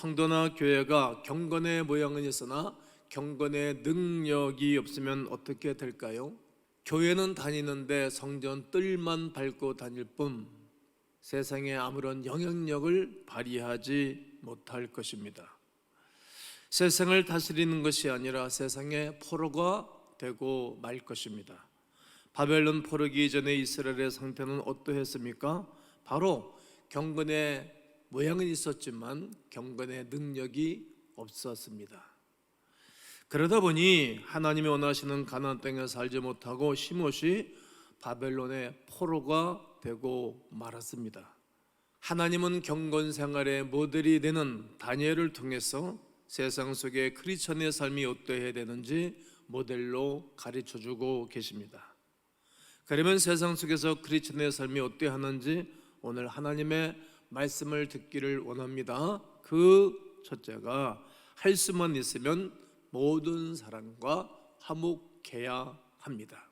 성도나 교회가 경건의 모양은 있으나 경건의 능력이 없으면 어떻게 될까요? 교회는 다니는데 성전 뜰만 밟고 다닐 뿐 세상에 아무런 영향력을 발휘하지 못할 것입니다. 세상을 다스리는 것이 아니라 세상의 포로가 되고 말 것입니다. 바벨론 포로기 이전에 이스라엘의 상태는 어떠했습니까? 바로 경건의 모양은 있었지만 경건의 능력이 없었습니다. 그러다 보니 하나님이 원하시는 가나안 땅에 살지 못하고 시못이 바벨론의 포로가 되고 말았습니다. 하나님은 경건 생활의 모델이 되는 다니엘을 통해서 세상 속에 크리스천의 삶이 어떠해야 되는지 모델로 가르쳐 주고 계십니다. 그러면 세상 속에서 크리스천의 삶이 어떠해야 하는지 오늘 하나님의 말씀을 듣기를 원합니다. 그 첫째가 할 수만 있으면 모든 사람과 화목해야 합니다.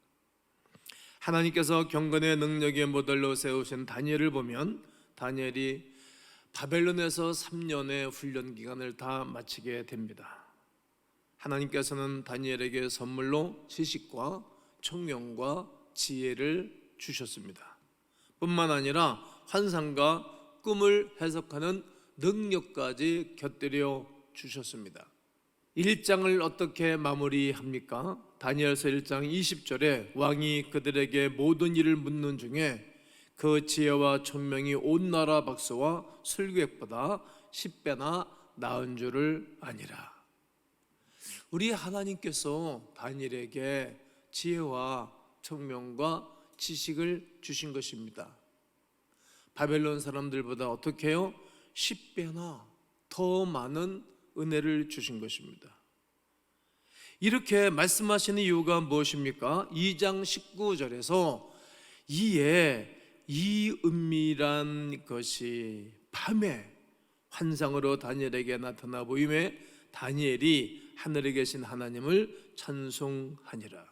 하나님께서 경건의 능력의 모델로 세우신 다니엘을 보면 다니엘이 바벨론에서 3년의 훈련 기간을 다 마치게 됩니다. 하나님께서는 다니엘에게 선물로 지식과 총명과 지혜를 주셨습니다. 뿐만 아니라 환상과 꿈을 해석하는 능력까지 곁들여 주셨습니다. 1장을 어떻게 마무리합니까? 다니엘서 1장 20절에 왕이 그들에게 모든 일을 묻는 중에 그 지혜와 총명이 온 나라 박수와 술객보다 10배나 나은 줄을 아니라 우리 하나님께서 다니엘에게 지혜와 총명과 지식을 주신 것입니다. 바벨론 사람들보다 어떻게 해요? 10배나 더 많은 은혜를 주신 것입니다. 이렇게 말씀하시는 이유가 무엇입니까? 2장 19절에서 이에 이 은밀한 것이 밤에 환상으로 다니엘에게 나타나 보임에 다니엘이 하늘에 계신 하나님을 찬송하니라.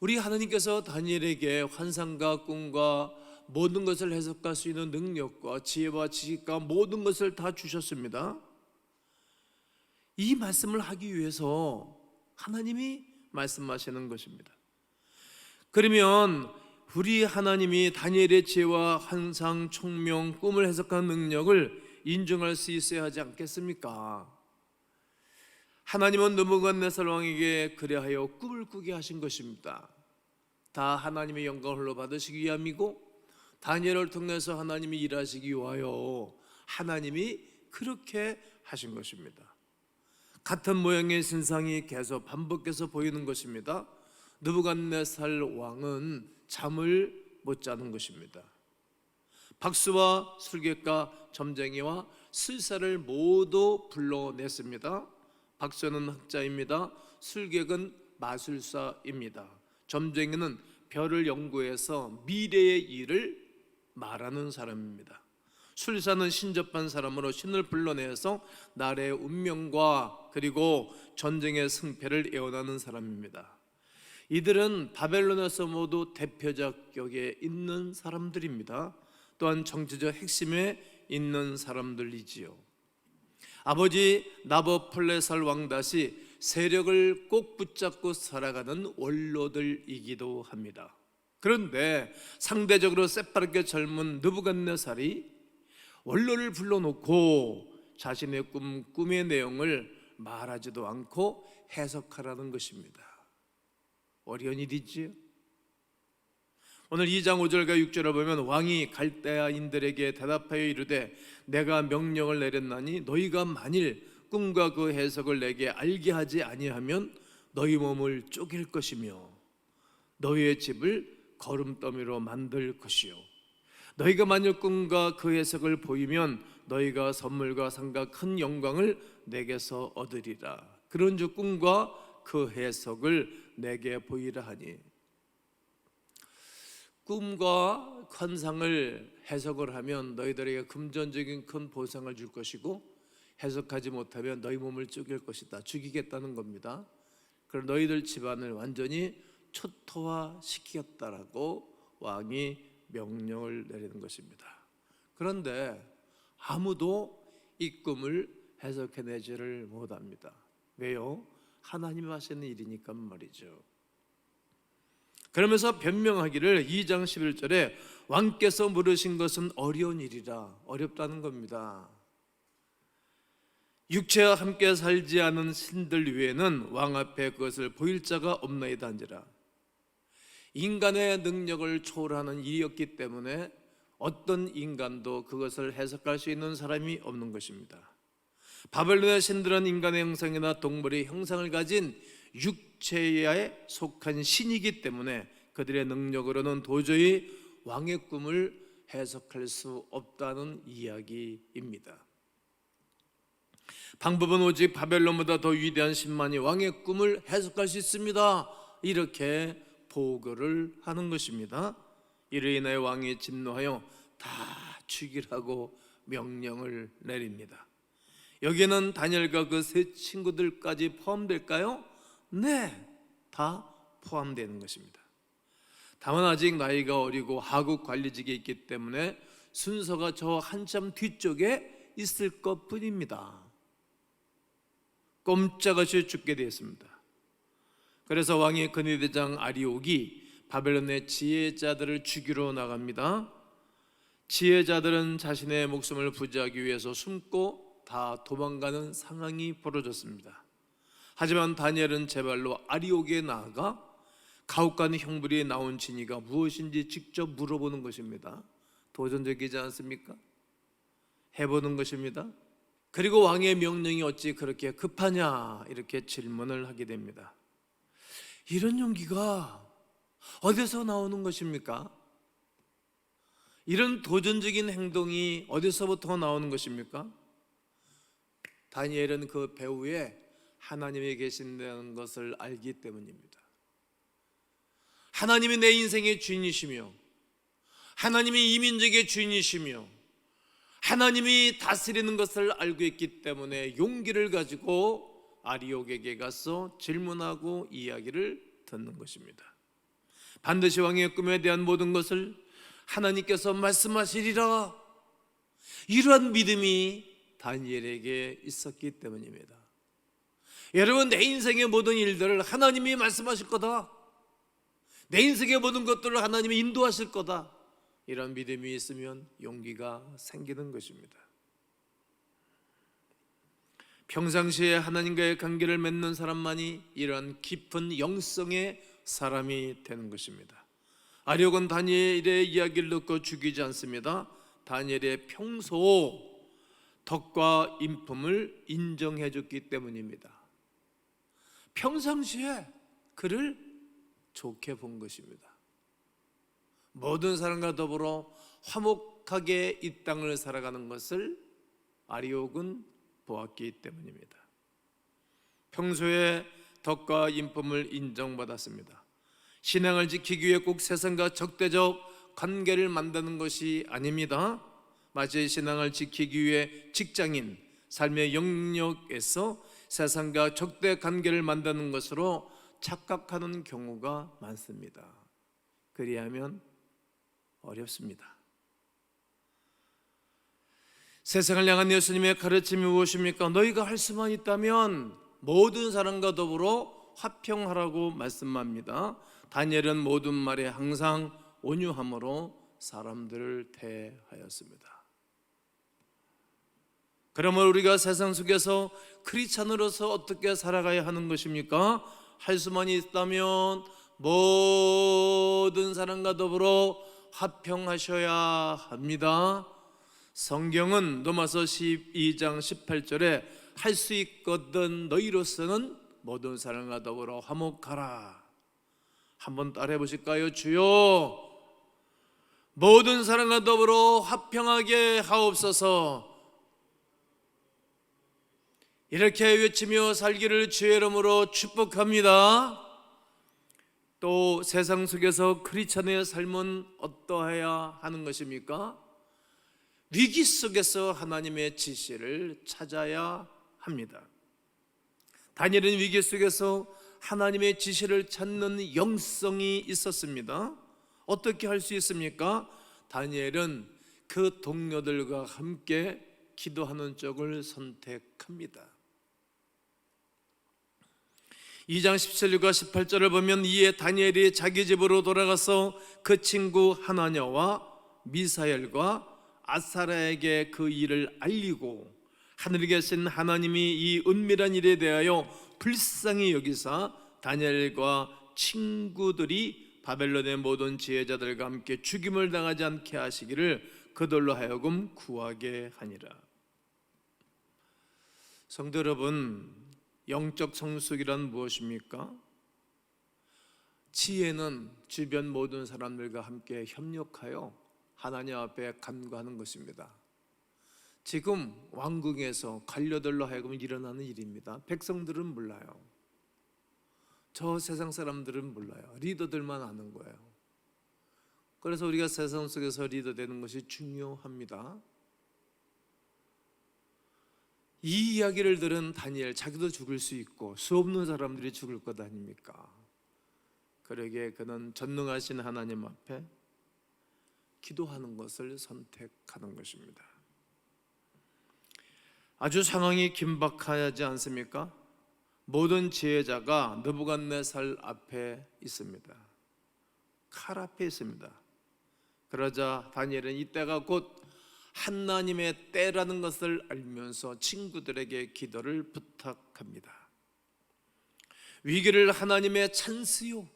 우리 하나님께서 다니엘에게 환상과 꿈과 모든 것을 해석할 수 있는 능력과 지혜와 지식과 모든 것을 다 주셨습니다. 이 말씀을 하기 위해서 하나님이 말씀하시는 것입니다. 그러면 우리 하나님이 다니엘의 지혜와 환상, 총명, 꿈을 해석하는 능력을 인정할 수 있어야 하지 않겠습니까? 하나님은 느부갓네살 왕에게 그래하여 꿈을 꾸게 하신 것입니다. 다 하나님의 영광을 받으시기 위함이고 다니엘을 통해서 하나님이 일하시기 위하여 하나님이 그렇게 하신 것입니다. 같은 모양의 신상이 계속 반복해서 보이는 것입니다. 느부갓네살 왕은 잠을 못 자는 것입니다. 박수와 술객과 점쟁이와 술사를 모두 불러냈습니다. 박수는 학자입니다. 술객은 마술사입니다. 점쟁이는 별을 연구해서 미래의 일을 말하는 사람입니다. 술사는 신접한 사람으로 신을 불러내서 나라의 운명과 그리고 전쟁의 승패를 예언하는 사람입니다. 이들은 바벨론에서 모두 대표적 격에 있는 사람들입니다. 또한 정치적 핵심에 있는 사람들이지요. 아버지 나버플레살 왕 다시 세력을 꼭 붙잡고 살아가는 원로들이기도 합니다. 그런데 상대적으로 새빠르게 젊은 느부갓네살이 원로를 불러놓고 자신의 꿈, 꿈의 내용을 말하지도 않고 해석하라는 것입니다. 어려운 일이지요. 오늘 2장 5절과 6절을 보면 왕이 갈대아인들에게 대답하여 이르되 내가 명령을 내렸나니 너희가 만일 꿈과 그 해석을 내게 알게 하지 아니하면 너희 몸을 쪼갤 것이며 너희의 집을 거름더미로 만들 것이요 너희가 만일 꿈과 그 해석을 보이면 너희가 선물과 상과 큰 영광을 내게서 얻으리라 그런즉 꿈과 그 해석을 내게 보이라 하니 꿈과 환상을 해석을 하면 너희들에게 금전적인 큰 보상을 줄 것이고 해석하지 못하면 너희 몸을 쪼갤 것이다. 죽이겠다는 겁니다. 그럼 너희들 집안을 완전히 초토화 시키겠다라고 왕이 명령을 내리는 것입니다. 그런데 아무도 이 꿈을 해석해내지를 못합니다. 왜요? 하나님이 하시는 일이니까 말이죠. 그러면서 변명하기를 2장 11절에 왕께서 물으신 것은 어려운 일이라 어렵다는 겁니다. 육체와 함께 살지 않은 신들 위에는 왕 앞에 그것을 보일 자가 없나이다 한지라 인간의 능력을 초월하는 일이었기 때문에 어떤 인간도 그것을 해석할 수 있는 사람이 없는 것입니다. 바벨론의 신들은 인간의 형상이나 동물의 형상을 가진 육체에 속한 신이기 때문에 그들의 능력으로는 도저히 왕의 꿈을 해석할 수 없다는 이야기입니다. 방법은 오직 바벨론보다 더 위대한 신만이 왕의 꿈을 해석할 수 있습니다. 이렇게 보고를 하는 것입니다. 이로 인하여 왕이 진노하여 다 죽이라고 명령을 내립니다. 여기는 다니엘과 그 세 친구들까지 포함될까요? 네, 다 포함되는 것입니다. 다만 아직 나이가 어리고 하급 관리직에 있기 때문에 순서가 저 한참 뒤쪽에 있을 것 뿐입니다. 꼼짝없이 죽게 되었습니다. 그래서 왕의 근위대장 아리옥이 바벨론의 지혜자들을 죽이러 나갑니다. 지혜자들은 자신의 목숨을 부지하기 위해서 숨고 다 도망가는 상황이 벌어졌습니다. 하지만 다니엘은 제발로 아리옥에 나아가 가혹한 형벌이 나온 진이가 무엇인지 직접 물어보는 것입니다. 도전적이지 않습니까? 해보는 것입니다. 그리고 왕의 명령이 어찌 그렇게 급하냐 이렇게 질문을 하게 됩니다. 이런 용기가 어디서 나오는 것입니까? 이런 도전적인 행동이 어디서부터 나오는 것입니까? 다니엘은 그 배후에 하나님이 계신다는 것을 알기 때문입니다. 하나님이 내 인생의 주인이시며 하나님이 이 민족의 주인이시며 하나님이 다스리는 것을 알고 있기 때문에 용기를 가지고 아리옥에게 가서 질문하고 이야기를 듣는 것입니다. 반드시 왕의 꿈에 대한 모든 것을 하나님께서 말씀하시리라. 이러한 믿음이 다니엘에게 있었기 때문입니다. 여러분 내 인생의 모든 일들을 하나님이 말씀하실 거다. 내 인생의 모든 것들을 하나님이 인도하실 거다. 이런 믿음이 있으면 용기가 생기는 것입니다. 평상시에 하나님과의 관계를 맺는 사람만이 이러한 깊은 영성의 사람이 되는 것입니다. 아력은 다니엘의 이야기를 듣고 죽이지 않습니다. 다니엘의 평소 덕과 인품을 인정해 줬기 때문입니다. 평상시에 그를 좋게 본 것입니다. 모든 사람과 더불어 화목하게 이 땅을 살아가는 것을 아리옥은 보았기 때문입니다. 평소에 덕과 인품을 인정받았습니다. 신앙을 지키기 위해 꼭 세상과 적대적 관계를 만드는 것이 아닙니다. 마치 신앙을 지키기 위해 직장인, 삶의 영역에서 세상과 적대 관계를 만드는 것으로 착각하는 경우가 많습니다. 그리하면 어렵습니다. 세상을 향한 예수님의 가르침이 무엇입니까? 너희가 할 수만 있다면 모든 사람과 더불어 화평하라고 말씀합니다. 다니엘은 모든 말에 항상 온유함으로 사람들을 대하였습니다. 그러면 우리가 세상 속에서 크리스찬으로서 어떻게 살아가야 하는 것입니까? 할 수만 있다면 모든 사람과 더불어 화평하셔야 합니다. 성경은 로마서 12장 18절에 할 수 있거든 너희로서는 모든 사람과 더불어 화목하라. 한번 따라해 보실까요? 주여 모든 사람과 더불어 화평하게 하옵소서. 이렇게 외치며 살기를 주의 이름으로 축복합니다. 또 세상 속에서 크리스천의 삶은 어떠해야 하는 것입니까? 위기 속에서 하나님의 지시를 찾아야 합니다. 다니엘은 위기 속에서 하나님의 지시를 찾는 영성이 있었습니다. 어떻게 할 수 있습니까? 다니엘은 그 동료들과 함께 기도하는 쪽을 선택합니다. 2장 17절과 18절을 보면 이에 다니엘이 자기 집으로 돌아가서 그 친구 하나냐와 미사엘과 아사라에게 그 일을 알리고 하늘에 계신 하나님이 이 은밀한 일에 대하여 불쌍히 여기사 다니엘과 친구들이 바벨론의 모든 지혜자들과 함께 죽임을 당하지 않게 하시기를 그들로 하여금 구하게 하니라. 성도 여러분, 영적 성숙이란 무엇입니까? 지혜는 주변 모든 사람들과 함께 협력하여 하나님 앞에 간구하는 것입니다. 지금 왕궁에서 관료들로 하여금 일어나는 일입니다. 백성들은 몰라요. 저 세상 사람들은 몰라요. 리더들만 아는 거예요. 그래서 우리가 세상 속에서 리더 되는 것이 중요합니다. 이 이야기를 들은 다니엘 자기도 죽을 수 있고 수 없는 사람들이 죽을 것 아닙니까? 그러기에 그는 전능하신 하나님 앞에 기도하는 것을 선택하는 것입니다. 아주 상황이 긴박하지 않습니까? 모든 지혜자가 느부갓네살 앞에 있습니다. 칼 앞에 있습니다. 그러자 다니엘은 이때가 곧 하나님의 때라는 것을 알면서 친구들에게 기도를 부탁합니다. 위기를 하나님의 찬스요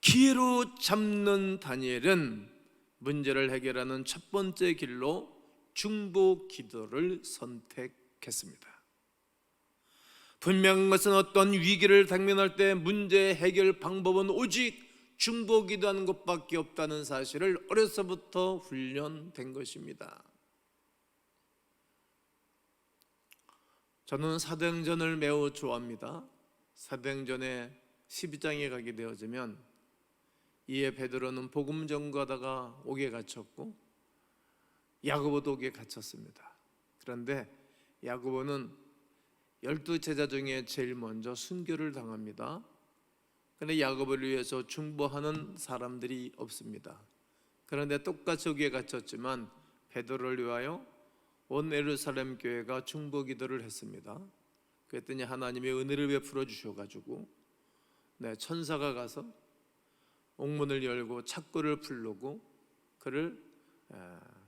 기회로 잡는 다니엘은 문제를 해결하는 첫 번째 길로 중보 기도를 선택했습니다. 분명한 것은 어떤 위기를 당면할 때 문제 해결 방법은 오직 중보 기도하는 것밖에 없다는 사실을 어려서부터 훈련된 것입니다. 저는 사도행전을 매우 좋아합니다. 사도행전에 12장에 가게 되어지면 이에 베드로는 복음 전가다가 옥에 갇혔고 야고보도 옥에 갇혔습니다. 그런데 야고보는 열두 제자 중에 제일 먼저 순교를 당합니다. 그런데 야곱을 위해서 중보하는 사람들이 없습니다. 그런데 똑같이 옥에 갇혔지만 베드로를 위하여 온 예루살렘 교회가 중보 기도를 했습니다. 그랬더니 하나님의 은혜를 베풀어 주셔 가지고 네, 천사가 가서 옥문을 열고 착고를 풀르고 그를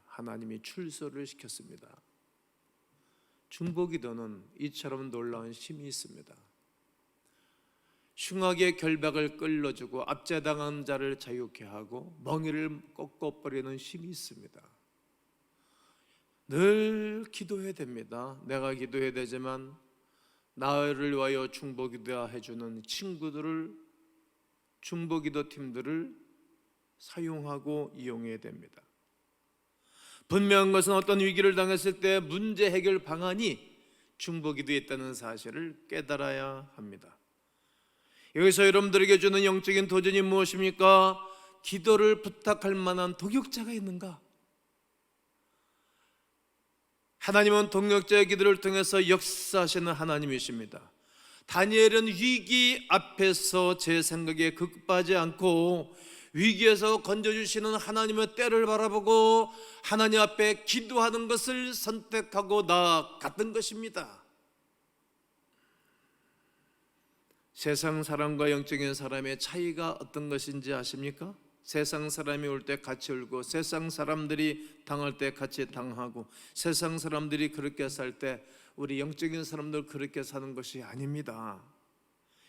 하나님이 출소를 시켰습니다. 중보 기도는 이처럼 놀라운 힘이 있습니다. 흉악의 결박을 끌어주고 압제당한 자를 자유케 하고 멍이를 꺾어버리는 힘이 있습니다. 늘 기도해야 됩니다. 내가 기도해야 되지만 나를 위하여 중보기도 해주는 친구들을 중보기도 팀들을 사용하고 이용해야 됩니다. 분명한 것은 어떤 위기를 당했을 때 문제 해결 방안이 중보기도에 있다는 사실을 깨달아야 합니다. 여기서 여러분들에게 주는 영적인 도전이 무엇입니까? 기도를 부탁할 만한 동역자가 있는가? 하나님은 동역자의 기도를 통해서 역사하시는 하나님이십니다. 다니엘은 위기 앞에서 제 생각에 극빠지 않고 위기에서 건져주시는 하나님의 때를 바라보고 하나님 앞에 기도하는 것을 선택하고 나아갔던 것입니다. 세상 사람과 영적인 사람의 차이가 어떤 것인지 아십니까? 세상 사람이 올 때 같이 울고 세상 사람들이 당할 때 같이 당하고 세상 사람들이 그렇게 살 때 우리 영적인 사람들 그렇게 사는 것이 아닙니다.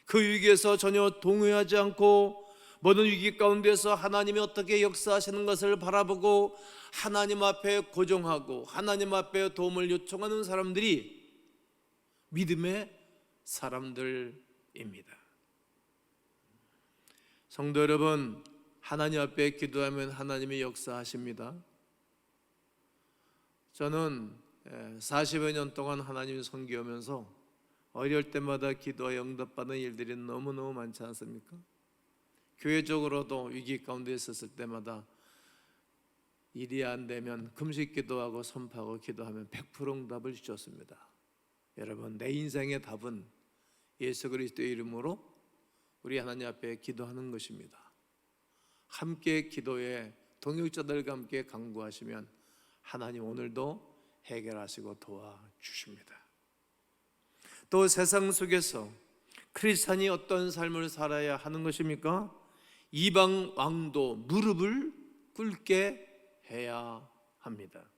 그 위기에서 전혀 동요하지 않고 모든 위기 가운데서 하나님이 어떻게 역사하시는 것을 바라보고 하나님 앞에 고정하고 하나님 앞에 도움을 요청하는 사람들이 믿음의 사람들 입니다. 성도 여러분, 하나님 앞에 기도하면 하나님이 역사하십니다. 저는 40여 년 동안 하나님 섬기면서 어릴 때마다 기도와 응답받는 일들이 너무너무 많지 않습니까? 교회적으로도 위기 가운데 있었을 때마다 일이 안 되면 금식 기도하고 선포하고 기도하면 100% 응답을 주셨습니다. 여러분, 내 인생의 답은 예수 그리스도의 이름으로 우리 하나님 앞에 기도하는 것입니다. 함께 기도에 동역자들과 함께 강구하시면 하나님 오늘도 해결하시고 도와주십니다. 또 세상 속에서 크리스찬이 어떤 삶을 살아야 하는 것입니까? 이방 왕도 무릎을 꿇게 해야 합니다.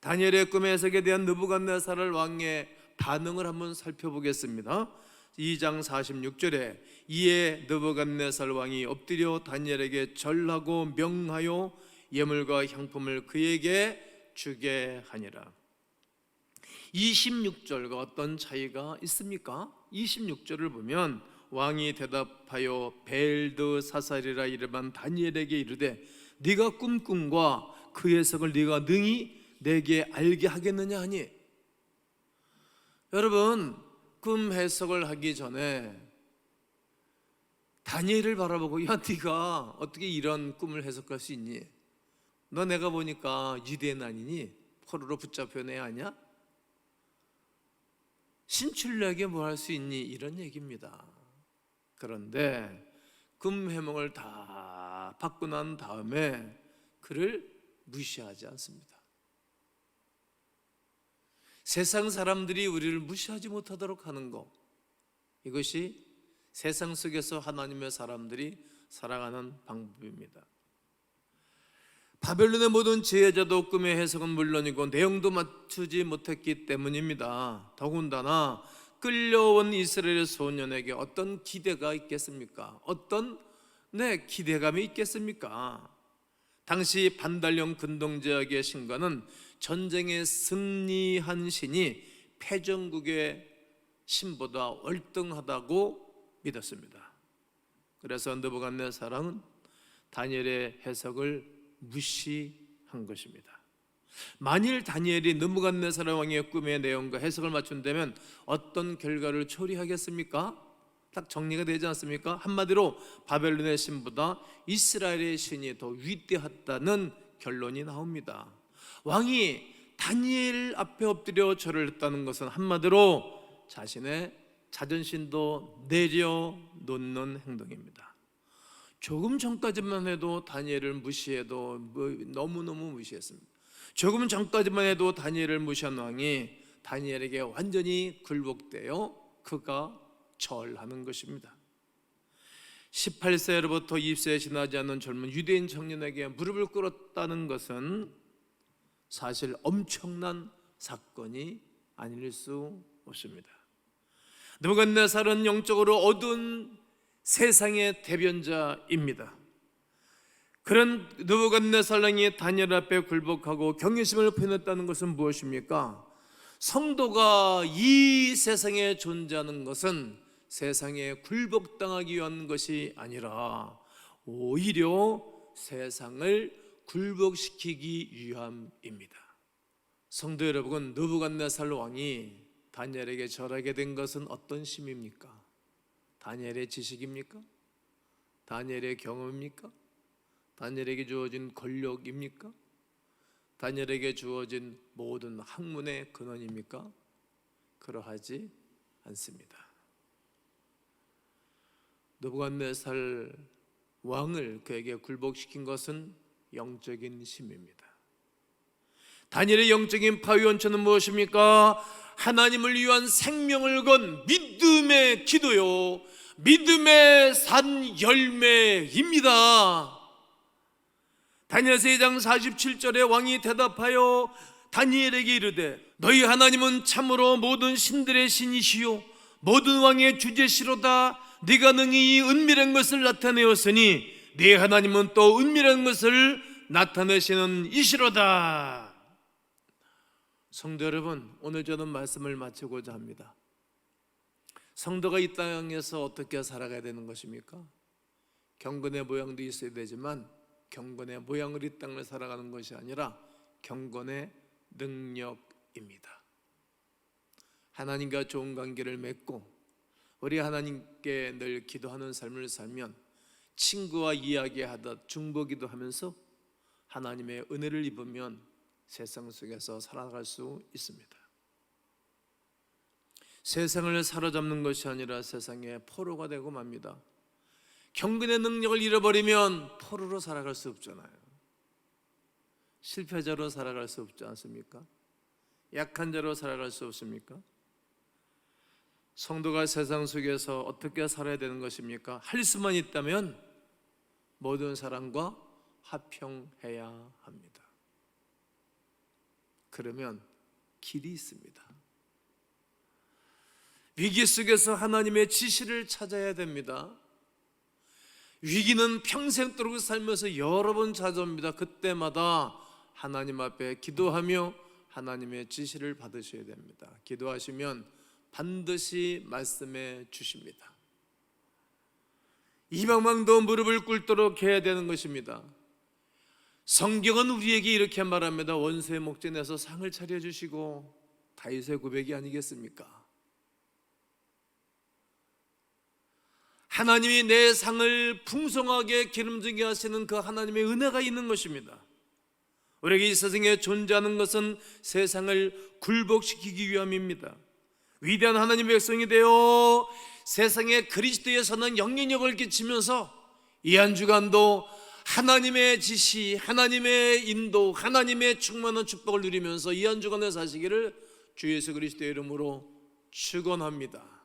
다니엘의 꿈의 해석에 대한 느부갓네살 왕의 반응을 한번 살펴보겠습니다. 2장 46절에 이에 느부갓네살 왕이 엎드려 다니엘에게 절하고 명하여 예물과 향품을 그에게 주게 하니라. 26절과 어떤 차이가 있습니까? 26절을 보면 왕이 대답하여 벨드 사살이라 이름한 다니엘에게 이르되 네가 꿈꿈과 그 해석을 네가 능히 내게 알게 하겠느냐 하니 여러분 꿈 해석을 하기 전에 다니엘을 바라보고 야 네가 어떻게 이런 꿈을 해석할 수 있니? 너 내가 보니까 유대인 아니니? 포로로 붙잡혀내 네 아니야? 신출내게 뭐 할 수 있니? 이런 얘기입니다. 그런데 금 해몽을 다 받고 난 다음에 그를 무시하지 않습니다. 세상 사람들이 우리를 무시하지 못하도록 하는 것 이것이 세상 속에서 하나님의 사람들이 살아가는 방법입니다. 바벨론의 모든 지혜자도 꿈의 해석은 물론이고 내용도 맞추지 못했기 때문입니다. 더군다나 끌려온 이스라엘 소년에게 어떤 기대가 있겠습니까? 어떤 네 기대감이 있겠습니까? 당시 반달령 근동제약의 신과는 전쟁에 승리한 신이 패전국의 신보다 월등하다고 믿었습니다. 그래서 느부갓네살은 다니엘의 해석을 무시한 것입니다. 만일 다니엘이 느부갓네살 왕의 꿈의 내용과 해석을 맞춘다면 어떤 결과를 초래하겠습니까? 딱 정리가 되지 않습니까? 한마디로 바벨론의 신보다 이스라엘의 신이 더 위대하다는 결론이 나옵니다. 왕이 다니엘 앞에 엎드려 절을 했다는 것은 한마디로 자신의 자존심도 내려놓는 행동입니다. 조금 전까지만 해도 다니엘을 무시해도 뭐 너무너무 무시했습니다. 조금 전까지만 해도 다니엘을 무시한 왕이 다니엘에게 완전히 굴복되어 그가 절하는 것입니다. 18세로부터 20세에 지나지 않는 젊은 유대인 청년에게 무릎을 꿇었다는 것은 사실 엄청난 사건이 아닐 수 없습니다. 느부갓네살은 영적으로 어두운 세상의 대변자입니다. 그런 느부갓네살 왕이 다니엘 앞에 굴복하고 경외심을 표현했다는 것은 무엇입니까? 성도가 이 세상에 존재하는 것은 세상에 굴복당하기 위한 것이 아니라 오히려 세상을 굴복시키기 위함입니다. 성도 여러분, 느부갓네살 왕이 다니엘에게 절하게 된 것은 어떤 심입니까? 다니엘의 지식입니까? 다니엘의 경험입니까? 다니엘에게 주어진 권력입니까? 다니엘에게 주어진 모든 학문의 근원입니까? 그러하지 않습니다. 느부갓네살 왕을 그에게 굴복시킨 것은 영적인 힘입니다. 다니엘의 영적인 파위원처는 무엇입니까? 하나님을 위한 생명을 건 믿음의 기도요, 믿음의 산 열매입니다. 다니엘서 2장 47절에 왕이 대답하여 다니엘에게 이르되 너희 하나님은 참으로 모든 신들의 신이시요 모든 왕의 주제시로다 네가 능히 이 은밀한 것을 나타내었으니 네 하나님은 또 은밀한 것을 나타내시는 이시로다 성도 여러분 오늘 저는 말씀을 마치고자 합니다 성도가 이 땅에서 어떻게 살아가야 되는 것입니까? 경건의 모양도 있어야 되지만 경건의 모양을 이 땅을 살아가는 것이 아니라 경건의 능력입니다. 하나님과 좋은 관계를 맺고 우리 하나님께 늘 기도하는 삶을 살면 친구와 이야기하다 중보기도 하면서 하나님의 은혜를 입으면 세상 속에서 살아갈 수 있습니다. 세상을 사로잡는 것이 아니라 세상의 포로가 되고 맙니다. 경건의 능력을 잃어버리면 포로로 살아갈 수 없잖아요. 실패자로 살아갈 수 없지 않습니까? 약한 자로 살아갈 수 없습니까? 성도가 세상 속에서 어떻게 살아야 되는 것입니까? 할 수만 있다면 모든 사람과 화평해야 합니다. 그러면 길이 있습니다. 위기 속에서 하나님의 지시를 찾아야 됩니다. 위기는 평생도록 살면서 여러 번 찾아옵니다. 그때마다 하나님 앞에 기도하며 하나님의 지시를 받으셔야 됩니다. 기도하시면 반드시 말씀해 주십니다. 이방망도 무릎을 꿇도록 해야 되는 것입니다. 성경은 우리에게 이렇게 말합니다. 원수의 목전에 내서 상을 차려 주시고 다윗의 고백이 아니겠습니까? 하나님이 내 상을 풍성하게 기름지게 하시는 그 하나님의 은혜가 있는 것입니다. 우리에게 이 세상에 존재하는 것은 세상을 굴복시키기 위함입니다. 위대한 하나님의 백성이 되어 세상에 그리스도의 선한 영향력을 끼치면서 이 한 주간도 하나님의 지시, 하나님의 인도, 하나님의 충만한 축복을 누리면서 이 한 주간을 사시기를 주 예수 그리스도의 이름으로 축원합니다.